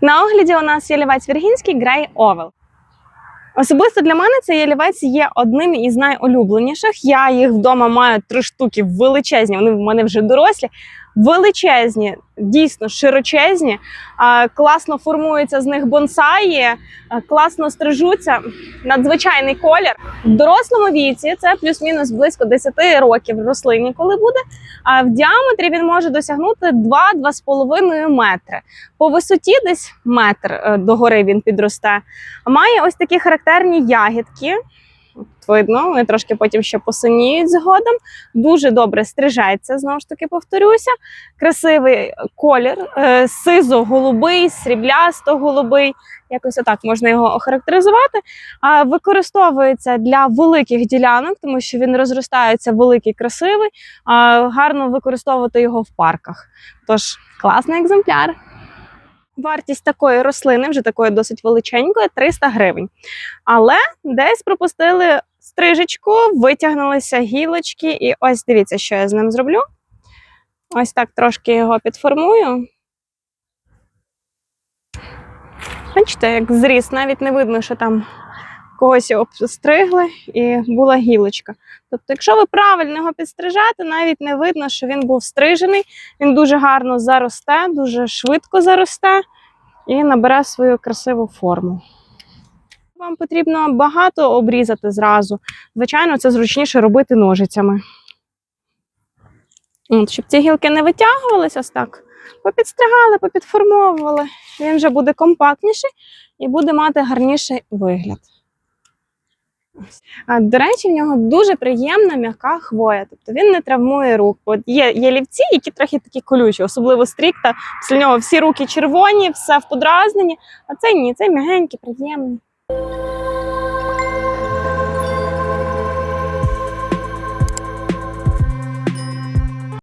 На огляді у нас ялівець Віргінський Грей Овел. Особисто для мене цей ялівець є одним із найулюбленіших. Я їх вдома маю три штуки величезні. Вони в мене вже дорослі. Величезні, дійсно широчезні, класно формуються з них бонсаї, класно стрижуться. Надзвичайний колір. В дорослому віці це плюс-мінус близько 10 років рослині, коли буде. А в діаметрі він може досягнути 2-2,5 метри. По висоті десь метр е, догори він підросте. Має ось такі характерні ягідки. Видно, вони трошки потім ще посиніють згодом. Дуже добре стрижеться, знову ж таки повторюся. Красивий колір, е, сизо-голубий, сріблясто-голубий. Якось отак можна його охарактеризувати. А використовується для великих ділянок, тому що він розростається великий, красивий. А гарно використовувати його в парках. Тож класний екземпляр. Вартість такої рослини, вже такої досить величенької, 300 гривень. Але десь пропустили стрижечку, витягнулися гілочки, і ось дивіться, що я з ним зроблю. Ось так трошки його підформую. Бачите, як зріс, навіть не видно, що там когось обстригли і була гілочка. Тобто, якщо ви правильно його підстрижете, навіть не видно, що він був стрижений. Він дуже гарно заросте, дуже швидко заросте і набере свою красиву форму. Вам потрібно багато обрізати зразу. Звичайно, це зручніше робити ножицями. От, щоб ці гілки не витягувалися ось так. Попідстригали, попідформовували. Він вже буде компактніший і буде мати гарніший вигляд. До речі, в нього дуже приємна м'яка хвоя, тобто він не травмує рук. От є, є лівці, які трохи такі колючі, особливо стрікта. Після нього всі руки червоні, все в подразненні, а цей ні, цей м'ягенький, приємний.